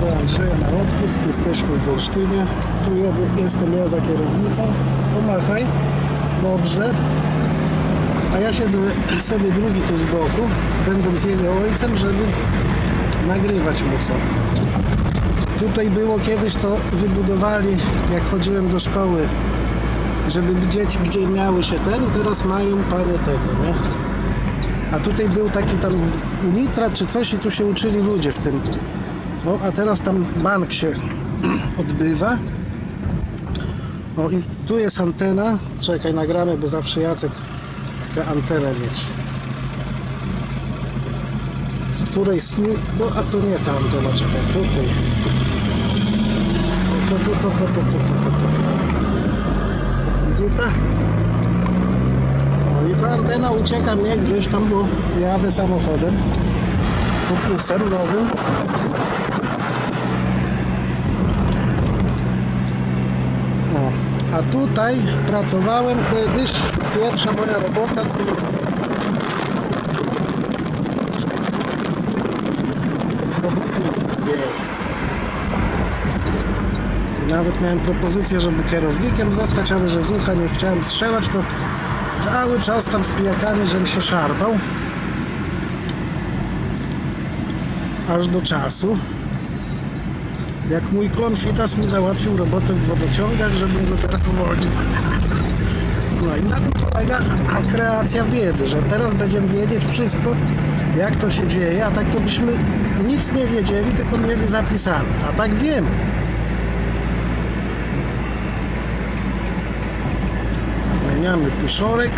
do Andrzeja na odpust. Jesteśmy w Olsztynie. Tu jestem ja za kierownicą. Pomachaj. Dobrze. A ja siedzę sobie drugi tu z boku, będąc jego ojcem, żeby nagrywać mu co. Tutaj było kiedyś to wybudowali, jak chodziłem do szkoły, żeby dzieci gdzie miały się ten i teraz mają parę tego, nie? A tutaj był taki tam nitrat czy coś i tu się uczyli ludzie w tym. No, a teraz tam bank się odbywa. O, i tu jest antena. Czekaj, nagramy, bo zawsze Jacek chce antenę mieć. Z której sni... No, a to nie ta antena, czekaj, tutaj. To, to, to, to, to, to, to, to, to, to. Gdzie ta? O, i ta antena ucieka mnie gdzieś tam, bo jadę samochodem. Fokusem nowym. O, a tutaj pracowałem kiedyś, pierwsza moja robota. Nawet miałem propozycję, żeby kierownikiem zostać, ale że z ucha nie chciałem strzelać, to cały czas tam z pijakami, żem się szarpał. Aż do czasu, jak mój klon Fitas mi załatwił robotę w wodociągach, żebym go teraz zwolnił. No i na tym polega kreacja wiedzy, że teraz będziemy wiedzieć wszystko, jak to się dzieje, a tak to byśmy nic nie wiedzieli, tylko mieli zapisane. A tak wiemy. Zmieniamy puszorek.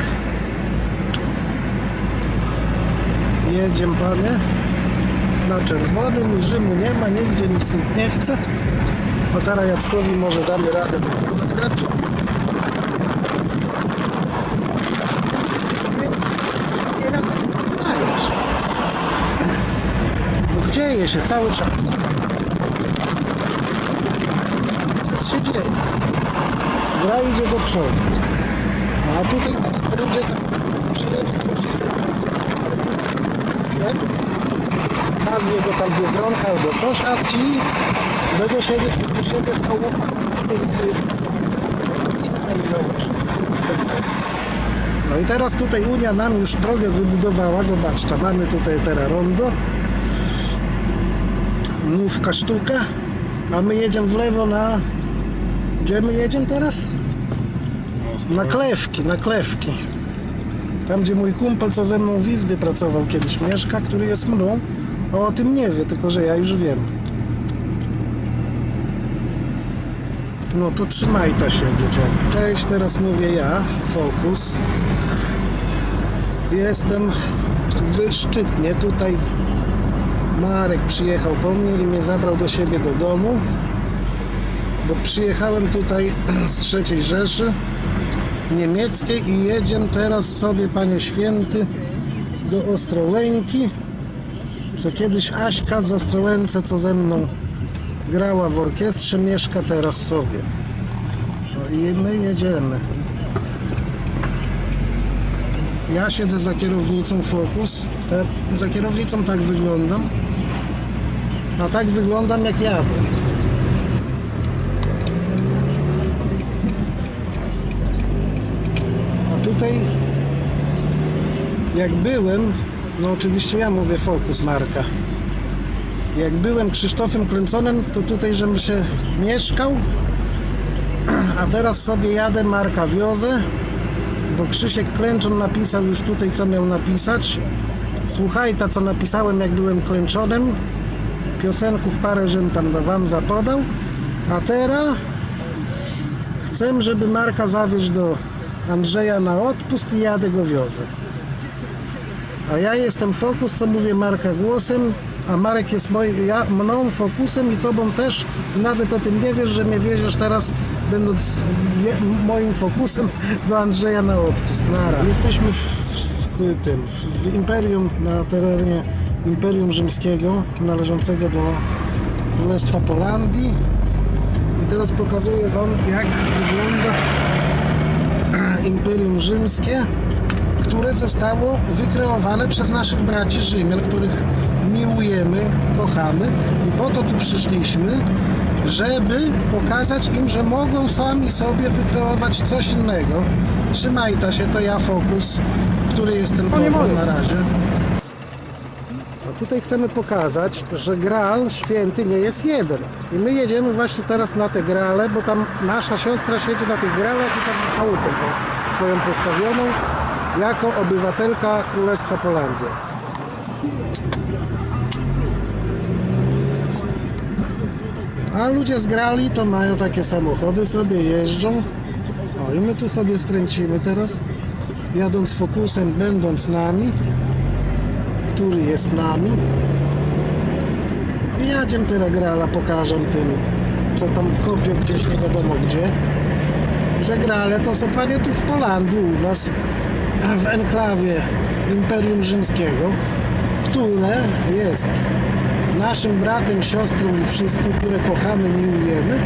Jedziemy panie na czerwonym Rzymu nie ma, nigdzie nic nie chce. No teraz Jackowi może damy radę. Bo dzieje się cały czas. Co się dzieje? Gra idzie do przodu. A tutaj będzie przyjedzie gości sobie sklep nazwie go tam Biedronka albo coś, a ci będą siedzieć u siebie w koło w tych założy. No i teraz tutaj Unia nam już drogę wybudowała, zobaczcie, mamy tutaj teraz rondo, nówka sztuka, a my jedziemy w lewo na... Gdzie my jedziemy teraz? Na Klewki, na Klewki. Tam, gdzie mój kumpel, co ze mną w izbie pracował kiedyś, mieszka, który jest mną, a o tym nie wie, tylko że ja już wiem. No to trzymaj ta się, dzieciaki. Cześć, teraz mówię ja, Fokus. Jestem w tutaj Marek przyjechał po mnie i mnie zabrał do siebie do domu, bo przyjechałem tutaj z trzeciej Rzeszy niemieckiej i jedziemy teraz sobie, panie święty, do Ostrołęki, co kiedyś Aśka z Ostrołęce, co ze mną grała w orkiestrze, mieszka teraz sobie. No i my jedziemy. Ja siedzę za kierownicą Focus. Za kierownicą tak wyglądam. A tak wyglądam jak jadę. Tutaj jak byłem, no oczywiście ja mówię Focus marka. Jak byłem Krzysztofem Kręconem, to tutaj żebym się mieszkał, a teraz sobie jadę marka wiozę, bo Krzysiek Klęczon napisał już tutaj co miał napisać. Słuchaj ta co napisałem jak byłem Klęczonem. Piosenków parę żem tam wam zapodał. A teraz chcę, żeby marka zawieźć do Andrzeja na odpust i jadę go wiozę. A ja jestem Fokus, co mówię Marka głosem, a Marek jest moj, ja, mną Fokusem i tobą też. Nawet o tym nie wiesz, że mnie wieziesz teraz, będąc nie, moim Fokusem, do Andrzeja na odpust. Nara. Jesteśmy w, w tym, w Imperium, na terenie Imperium Rzymskiego, należącego do Królestwa Polandii. I teraz pokazuję wam, jak wygląda Imperium Rzymskie które zostało wykreowane przez naszych braci Rzymian, których miłujemy, kochamy i po to tu przyszliśmy, żeby pokazać im, że mogą sami sobie wykreować coś innego. Trzymaj ta się, to ja fokus, który jestem tobą na razie. Tutaj chcemy pokazać, że Graal święty nie jest jeden. I my jedziemy właśnie teraz na te Graale, bo tam nasza siostra siedzi na tych Graalach i tam chałupę swoją postawioną jako obywatelka Królestwa Polandia. A ludzie z Grali to mają takie samochody, sobie jeżdżą. O i my tu sobie skręcimy teraz, jadąc fokusem, będąc nami który jest nami. I jadziem teraz grala, pokażę tym, co tam kopią gdzieś nie wiadomo gdzie. Że grale to są panie tu w Holandii u nas, w enklawie Imperium Rzymskiego, które jest naszym bratem, siostrą i wszystkim, które kochamy, miłujemy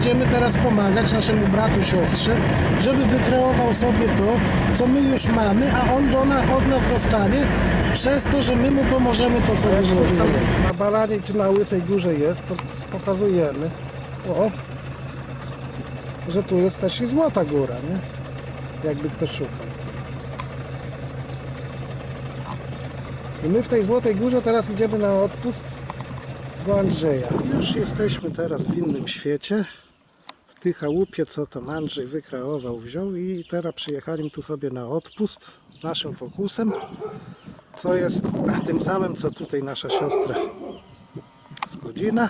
będziemy teraz pomagać naszemu bratu, siostrze, żeby wykreował sobie to, co my już mamy, a on do na, od nas dostanie przez to, że my mu pomożemy to sobie zrobić. Na Balanej czy na Łysej Górze jest, to pokazujemy. O, że tu jest też i Złota Góra, nie? Jakby ktoś szukał. I my w tej Złotej Górze teraz idziemy na odpust do Andrzeja. Już jesteśmy teraz w innym świecie. Tej chałupie, co tam Andrzej wykreował, wziął i teraz przyjechali tu sobie na odpust naszym fokusem, co jest tym samym, co tutaj nasza siostra z godzina,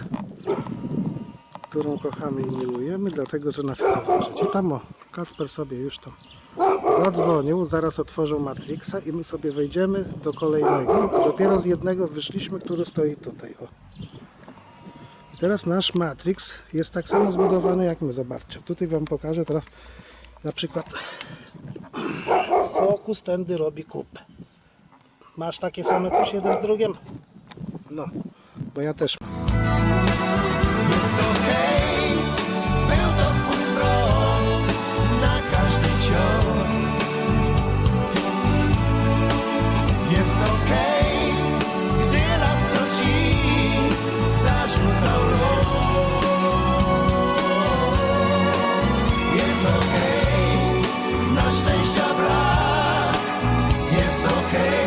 którą kochamy i miłujemy, dlatego, że nas chce wierzyć. I tam o, Kacper sobie już tam zadzwonił, zaraz otworzył Matrixa i my sobie wejdziemy do kolejnego. Dopiero z jednego wyszliśmy, który stoi tutaj. O. Teraz nasz Matrix jest tak samo zbudowany jak my. Zobaczcie, tutaj Wam pokażę teraz na przykład fokus tędy robi kupę. Masz takie same coś jeden z drugim? No, bo ja też mam. It's. Okay.